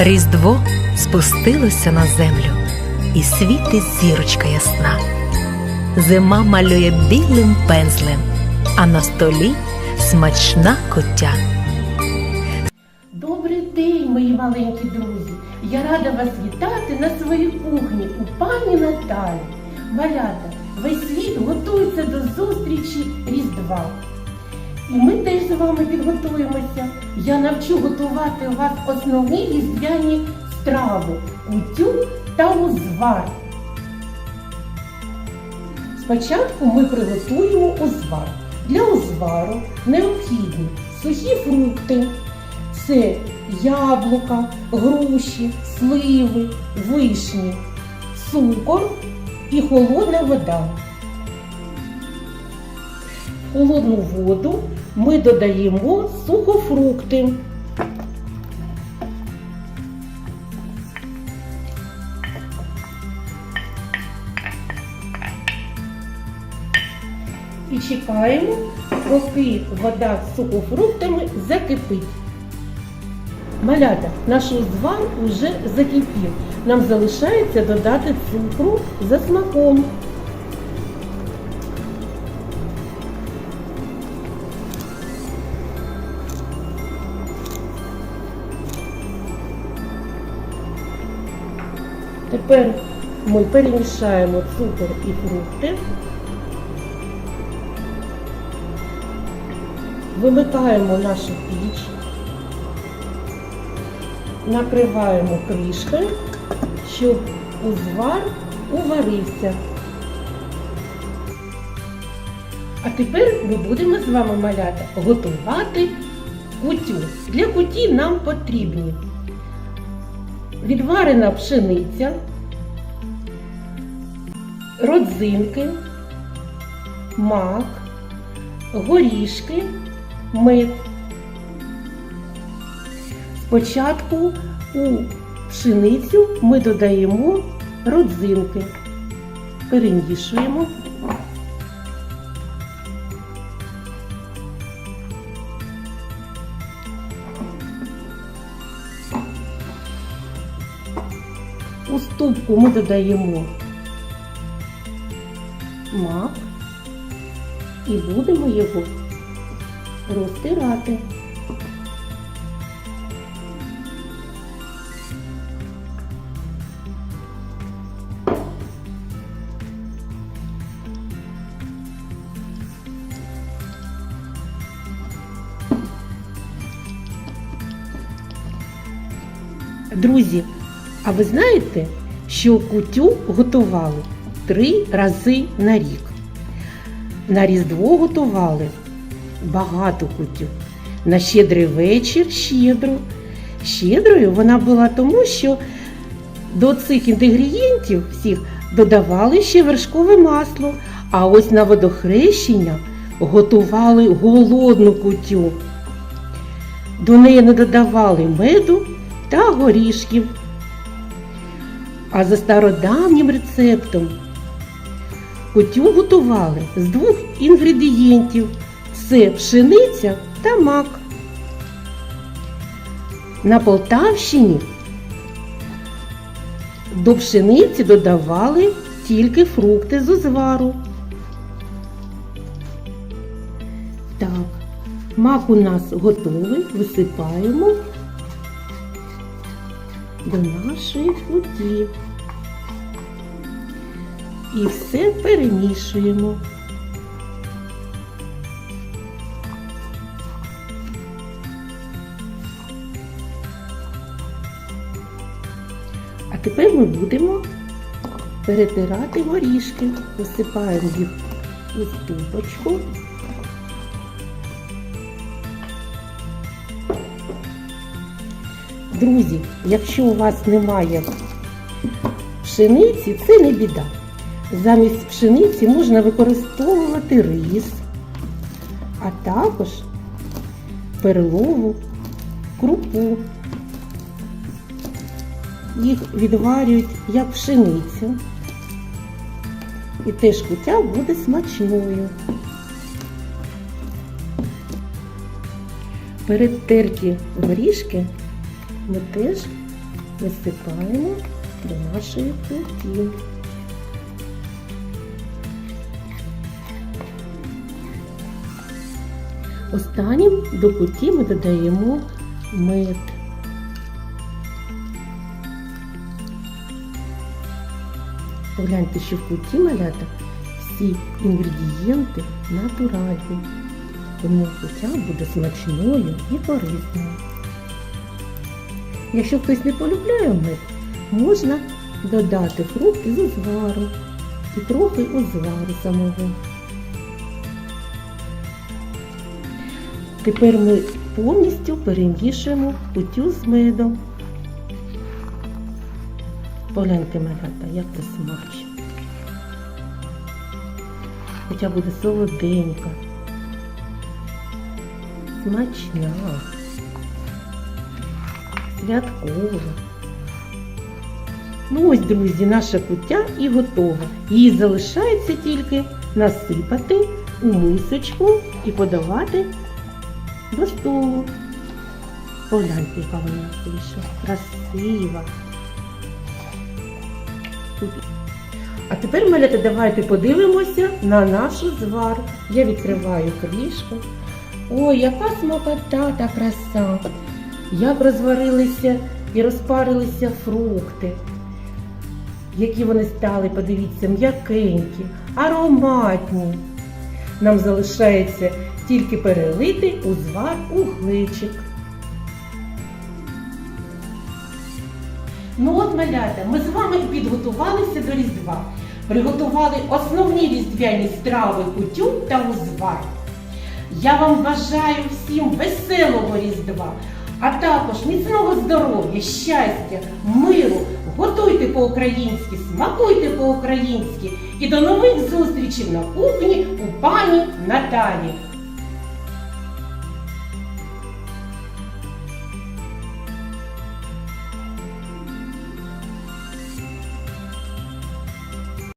Різдво спустилося на землю, і світить зірочка ясна. Зима малює білим пензлем, а на столі смачна коття. Добрий день, мої маленькі друзі! Я рада вас вітати на своїй кухні у пані Наталі. Малята, весь світ готується до зустрічі Різдва. І ми теж з вами підготуємося. Я навчу готувати вас основні різдвяні страви утю та узвар. Спочатку ми приготуємо узвар. Для узвару необхідні сухі фрукти. Це яблука, груші, сливи, вишні, цукор і холодна вода. Холодну воду ми додаємо сухофрукти. І чекаємо, поки вода з сухофруктами закипить. Малята, наш узвар вже закипів. Нам залишається додати цукру за смаком. Тепер ми перемішаємо цукор і фрукти. Вимикаємо нашу піч накриваємо кришкою, щоб узвар уварився. А тепер ми будемо з вами маляти готувати кутю. Для куті нам потрібні відварена пшениця, родзинки, мак, горішки, мед. Спочатку у пшеницю ми додаємо родзинки, перемішуємо. У ступку ми додаємо мак і будемо його розтирати. Друзі, а ви знаєте, що кутю готували три рази на рік? На Різдво готували багато кутю. На щедрий вечір щедру. Щедрою вона була тому, що до цих інгредієнтів всіх додавали ще вершкове масло, а ось на водохрещення готували голодну кутю. До неї не додавали меду та горішків. А за стародавнім рецептом кутю готували з двох інгредієнтів це пшениця та мак. На Полтавщині до пшениці додавали тільки фрукти з узвару. Так, мак у нас готовий, висипаємо до нашої куті. І все перемішуємо. А тепер ми будемо перетирати горішки. Висипаємо їх у ступочку. Друзі, якщо у вас немає пшениці, це не біда. Замість пшениці можна використовувати рис, а також перлову, крупу. Їх відварюють як пшеницю. І теж куття буде смачною. Перетерті горішки ми теж висипаємо до нашої куті. Останнім до куті ми додаємо мед. Погляньте, що в куті малята всі інгредієнти натуральні. Тому кутя буде смачною і корисною. Якщо хтось не полюбляє мед, можна додати фрукти з узвару і трохи узвару самого. Тепер ми повністю перемішуємо кутю з медом. Погляньте, малята, як це смачно. Кутя буде солоденька, смачна, святкова. Ну ось, друзі, наша куття і готова. Її залишається тільки насипати у мисочку і подавати до столу. Погляньте, яка вона вийшла. Красива. А тепер, малята, давайте подивимося на нашу звару. Я відкриваю кришку. Ой, яка смакота та краса! Як розварилися і розпарилися фрукти. Які вони стали, подивіться, м'якенькі, ароматні. Нам залишається тільки перелити узвар у гличик. Ну от, малята, ми з вами підготувалися до Різдва. Приготували основні різдвяні страви кутю та узвар. Я вам бажаю всім веселого Різдва, а також міцного здоров'я, щастя, миру. Готуйте по-українськи, смакуйте по-українськи і до нових зустрічей на кухні у пані Наталі.